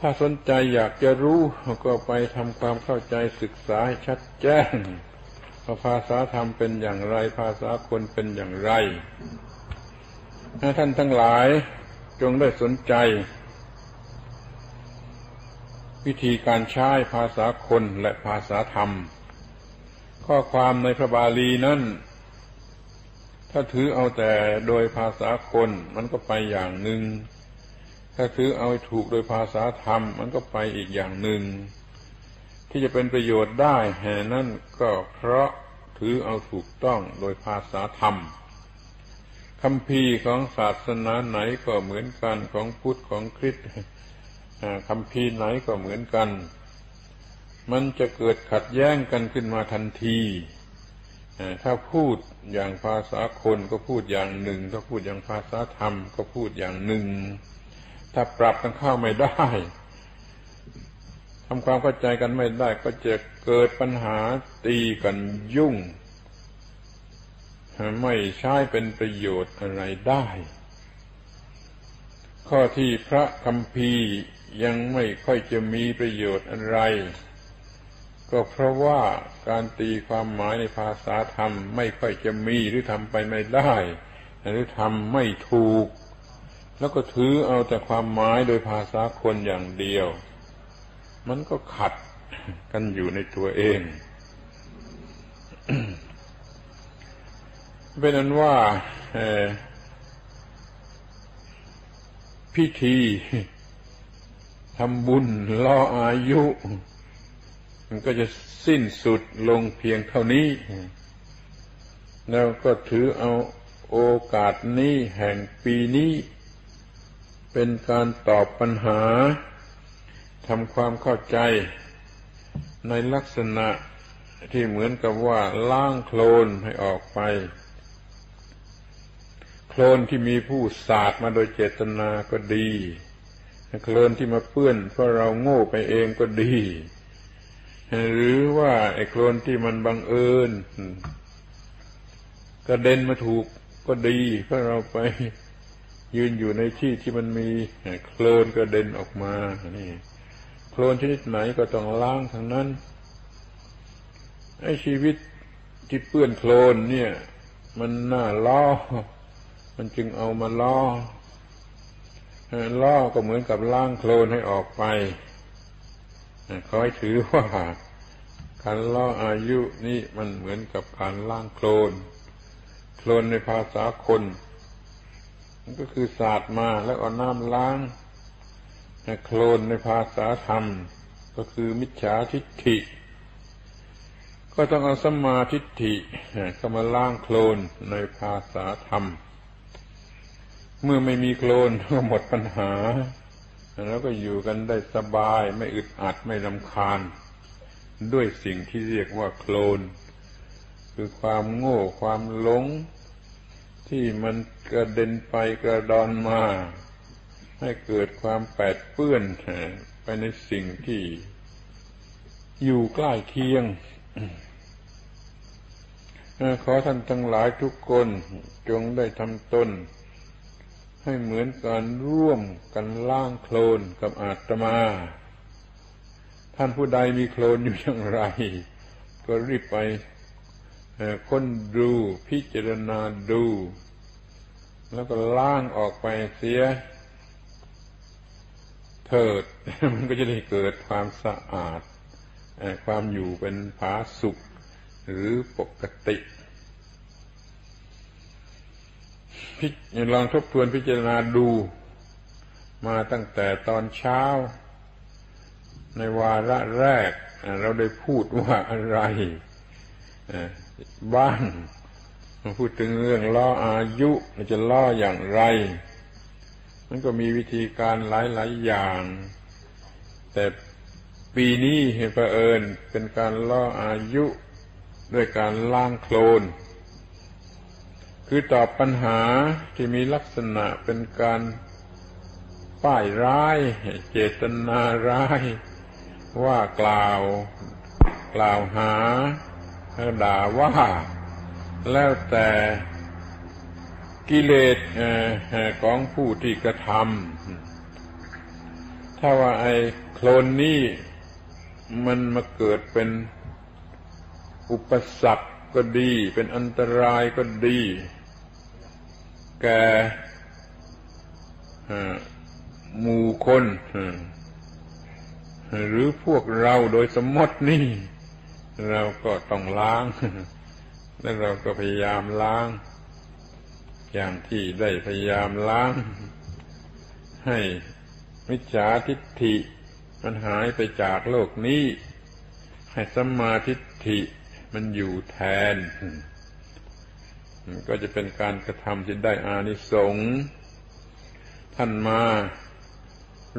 ถ้าสนใจอยากจะรู้ก็ไปทำความเข้าใจศึกษาให้ชัดแจ้งว่าภาษาธรรมเป็นอย่างไร ภาษาคนเป็นอย่างไรท่านทั้งหลายจงได้สนใจ วิธีการใช้ภาษาคนและภาษาธรรม ข้อความในพระบาลีนั้นถ้าถือเอาแต่โดยภาษาคนมันก็ไปอย่างหนึ่ง ถ้าถือเอาถูกโดยภาษาธรรม มันก็ไปอีกอย่างหนึ่ง ที่จะเป็นประโยชน์ได้แห่นั้นก็เพราะถือเอาถูกต้องโดยภาษาธรรมคำพีของศาสนาไหนก็เหมือนกันของพุทธของคริสต์คำพีไหนก็เหมือนกัน มันจะเกิดขัดแย้งกันขึ้นมาทันทีถ้าพูดอย่างภาษาคนก็พูดอย่างหนึ่ง ถ้าพูดอย่างภาษาธรรมก็พูดอย่างหนึ่ง ถ้าปรับกันเข้าไม่ได้ทำความเข้าใจกันไม่ได้ ก็จะเกิดปัญหาตีกันยุ่ง ไม่ใช้เป็นประโยชน์อะไรได้ ข้อที่พระคำพียังไม่ค่อยจะมีประโยชน์อะไร ก็เพราะว่าการตีความหมายในภาษาธรรมไม่ค่อยจะมีหรือทำไปไม่ได้ หรือทำไม่ถูก แล้วก็ถือเอาแต่ความหมายโดยภาษาคนอย่างเดียว มันก็ขัดกันอยู่ในตัวเอง เป็นนั้นว่าพิธีทำบุญล่ออายุ มันก็จะสิ้นสุดลงเพียงเท่านี้ แล้วก็ถือเอาโอกาสนี้แห่งปีนี้ เป็นการตอบปัญหาทำความเข้าใจในลักษณะที่เหมือนกับว่าล้างโคลนให้ออกไป โคลนที่มีผู้สาดมาโดยเจตนาก็ดีโคลนที่มาเปื้อนเพราะเราโง่ไปเองก็ดี หรือว่าไอ้โคลนที่มันบังเอิญกระเด็นมาถูกก็ดีเพราะเราไป ยืนอยู่ในที่ที่มันมีโคลนกระเด็นออกมา นี่โคลนชนิดไหนก็ต้องล้างทั้งนั้นไอ้ชีวิตที่เปื้อนโคลนเนี่ย มันน่าล้อ มันจึงเอามาล้อล้อก็เหมือนกับล้างโคลนให้ออกไปคอยถือว่าการล่ออายุนี่มันเหมือนกับการล้างโคลน โคลนในภาษาคน มันก็คือศาสตร์มาแล้วเอาน้ำล้างโคลนในภาษาธรรม ก็คือมิจฉาทิฏฐิ ก็ต้องเอาสมาทิฏฐิเข้ามาล้างโคลนในภาษาธรรม เมื่อไม่มีโคลนก็หมดปัญหา แล้วก็อยู่กันได้สบายไม่อึดอัดไม่ลำคาญ ด้วยสิ่งที่เรียกว่าโคลน คือความโง่ความหลง ที่มันกระเด็นไปกระดอนมา ให้เกิดความแปดเปื้อนไปในสิ่งที่อยู่ใกล้เคียงขอท่านทั้งหลายทุกคนจงได้ทำตนให้เหมือนการร่วมกันล่างโคลนกับอาตมา ท่านผู้ใดมีโคลนอยู่อย่างไร ก็รีบไป ค้นดูพิจารณาดู แล้วก็ล้างออกไปเสีย เถิด มันก็จะได้เกิดความสะอาด ความอยู่เป็นผาสุข หรือปกติพิลองทบทวนพิจารณาดู มาตั้งแต่ตอนเช้า ในวาระแรก เราได้พูดว่าอะไร บ้างมาพูดถึงเรื่องล่ออายุจะล่ออย่างไร มันก็มีวิธีการหลายๆอย่าง แต่ปีนี้เห็นประเอิญเป็นการล่ออายุด้วยการล้างโคลน คือตอบปัญหาที่มีลักษณะเป็นการป้ายร้าย เจตนาร้าย ว่ากล่าว กล่าวหา ด่าว่า แล้วแต่กิเลสของผู้ที่กระทำถ้าว่าไอ้โคลนนี่มันมาเกิดเป็นอุปสรรคก็ดี เป็นอันตรายก็ดี แก่หมู่คนหรือพวกเราโดยสมมตินี่ เราก็ต้องล้าง และเราก็พยายามล้าง อย่างที่ได้พยายามล้าง ให้มิจฉาทิฏฐิมันหายไปจากโลกนี้ ให้สัมมาทิฏฐิมันอยู่แทน ก็จะเป็นการกระทำที่ได้อานิสงส์ท่านมา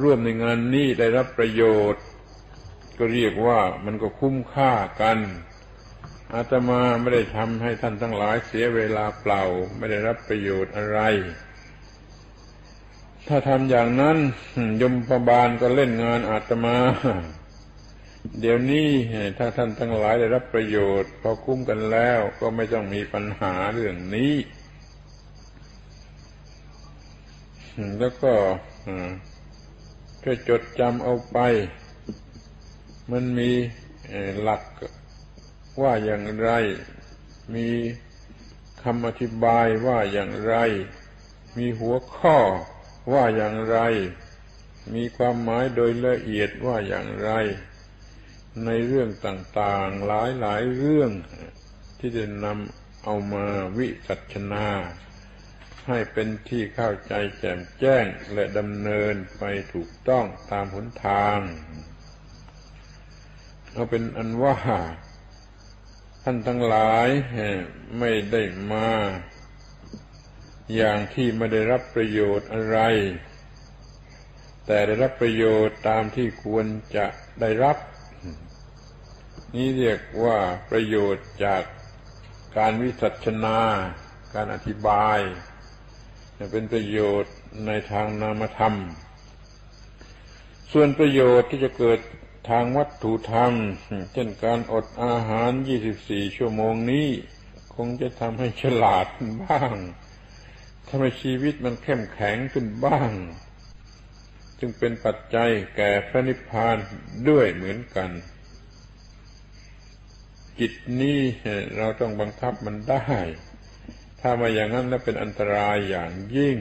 ร่วมในงานนี้ได้รับประโยชน์ ก็เรียกว่ามันก็คุ้มค่ากันอาตมาไม่ได้ทำให้ท่านทั้งหลายเสียเวลาเปล่า ไม่ได้รับประโยชน์อะไร ถ้าทำอย่างนั้นยมพบาลก็เล่นงานอาตมา เดี๋ยวนี้ถ้าท่านทั้งหลายได้รับประโยชน์ พอคุ้มกันแล้วก็ไม่ต้องมีปัญหาเรื่องนี้แล้วก็ช่วยจดจำเอาไป มันมีหลักว่าอย่างไร มีคำอธิบายว่าอย่างไร มีหัวข้อว่าอย่างไร มีความหมายโดยละเอียดว่าอย่างไร ในเรื่องต่างๆ หลายๆเรื่องที่จะนำเอามาวิจัชนา ให้เป็นที่เข้าใจแจ่มแจ้งและดำเนินไปถูกต้องตามหนทาง เอาเป็นอันว่าท่านทั้งหลายไม่ได้มา อย่างที่ไม่ได้รับประโยชน์อะไร แต่ได้รับประโยชน์ตามที่ควรจะได้รับ นี่เรียกว่าประโยชน์จากการวิสัชนา การอธิบายเป็นประโยชน์ในทางนามธรรม ส่วนประโยชน์ที่จะเกิด ทางวัตถุธรรม เช่นการอดอาหาร 24 ชั่วโมงนี้ คงจะทำให้ฉลาดบ้างทำให้ชีวิตมันเข้มแข็งขึ้นบ้าง จึงเป็นปัจจัยแก่พระนิพพานด้วยเหมือนกัน จิตนี้เราต้องบังคับมันได้ ถ้ามาอย่างนั้นแล้วเป็นอันตรายอย่างยิ่ง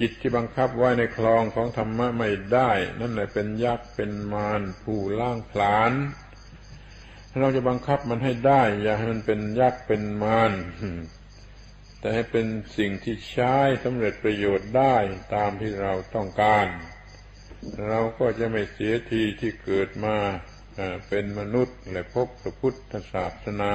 จิตที่บังคับไว้ในคลองของธรรมะไม่ได้ นั่นแหละเป็นยักษ์เป็นมารผู้ล่างผลาญเราจะบังคับมันให้ได้ อย่าให้มันเป็นยักษ์เป็นมารแต่ให้เป็นสิ่งที่ใช้สำเร็จประโยชน์ได้ตามที่เราต้องการ เราก็จะไม่เสียทีที่เกิดมาเป็นมนุษย์และพบพระพุทธศาสนา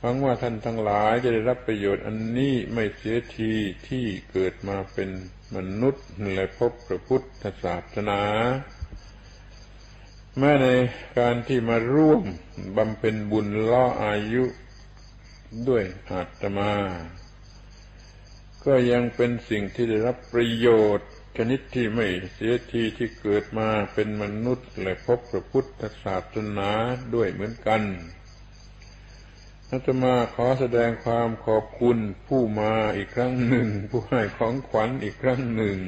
หวังว่าท่านทั้งหลายจะได้รับประโยชน์อันนี้ไม่เสียทีที่เกิดมาเป็นมนุษย์และพบพระพุทธศาสนา แม้ในการที่มาร่วมบำเพ็ญบุญล่ออายุด้วยอาตมา ก็ยังเป็นสิ่งที่ได้รับประโยชน์ชนิดที่ไม่เสียทีที่เกิดมาเป็นมนุษย์และพบพระพุทธศาสนาด้วยเหมือนกัน อาตมาขอแสดงความขอบคุณผู้มาอีกครั้งหนึ่ง ผู้ให้ของขวัญอีกครั้งหนึ่ง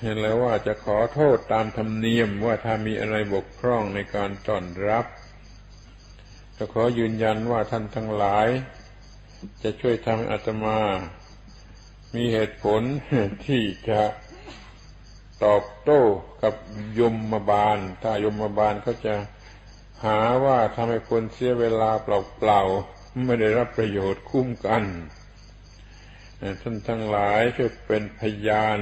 เห็นแล้วว่าจะขอโทษตามธรรมเนียมว่าถ้ามีอะไรบกพร่องในการต้อนรับจะขอยืนยันว่าท่านทั้งหลาย จะช่วยทำอาตมา มีเหตุผลที่จะตอบโต้กับยมมาบาล ถ้ายมมาบาลเขาจะ หาว่าทำให้คนเสียเวลาเปล่าๆไม่ได้รับประโยชน์คุ้มกันท่านทั้งหลายช่วยเป็นพยาน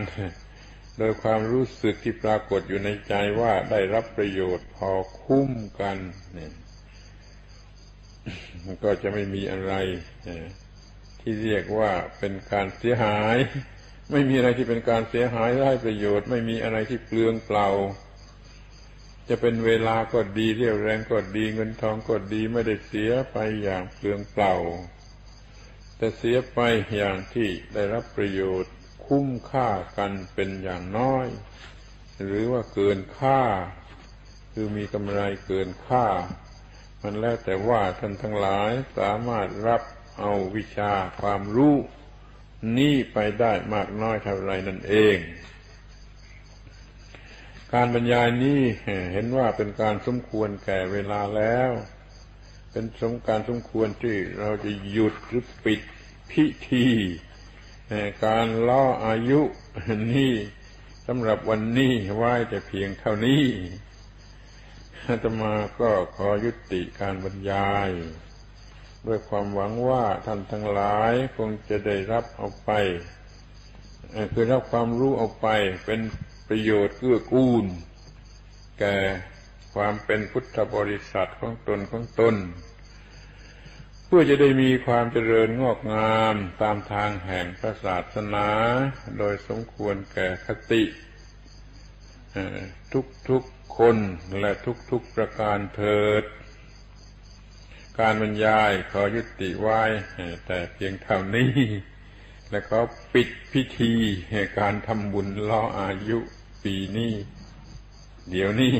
โดยความรู้สึกที่ปรากฏอยู่ในใจว่าได้รับประโยชน์พอคุ้มกันเนี่ยก็จะไม่มีอะไรที่เรียกว่าเป็นการเสียหาย ไม่มีอะไรที่เป็นการเสียหายได้ประโยชน์ ไม่มีอะไรที่เปลืองเปล่า จะเป็นเวลาก็ดีเรี่ยวแรงก็ดีเงินทองก็ดีไม่ได้เสียไปอย่างเปลืองเปล่า แต่เสียไปอย่างที่ได้รับประโยชน์คุ้มค่ากันเป็นอย่างน้อย หรือว่าเกินค่า คือมีกำไรเกินค่า มันแล้วแต่ว่าท่านทั้งหลายสามารถรับเอาวิชาความรู้ นี้ไปได้มากน้อยเท่าไรนั่นเอง การบรรยายนี้เห็นว่าเป็นการสมควรแก่เวลาแล้ว เป็นสมการสมควรที่เราจะหยุดหรือปิดพิธีการล่ออายุนี่สำหรับวันนี้ไว้แต่เพียงเท่านี้อาตมาก็ขอยุติการบรรยาย ด้วยความหวังว่าท่านทั้งหลายคงจะได้รับเอาไปคือรับความรู้เอาไปเป็น ประโยชน์เกื้อกูล แก่ความเป็นพุทธบริษัทของตนของตน เพื่อจะได้มีความเจริญงอกงามตามทางแห่งพระศาสนา โดยสมควรแก่คติทุกๆคนและทุกๆประการเถิด การบรรยายขอยุติไว้แต่เพียงเท่านี้ และก็ปิดพิธีการทำบุญล้ออายุ ปีนี้ เดี๋ยวนี้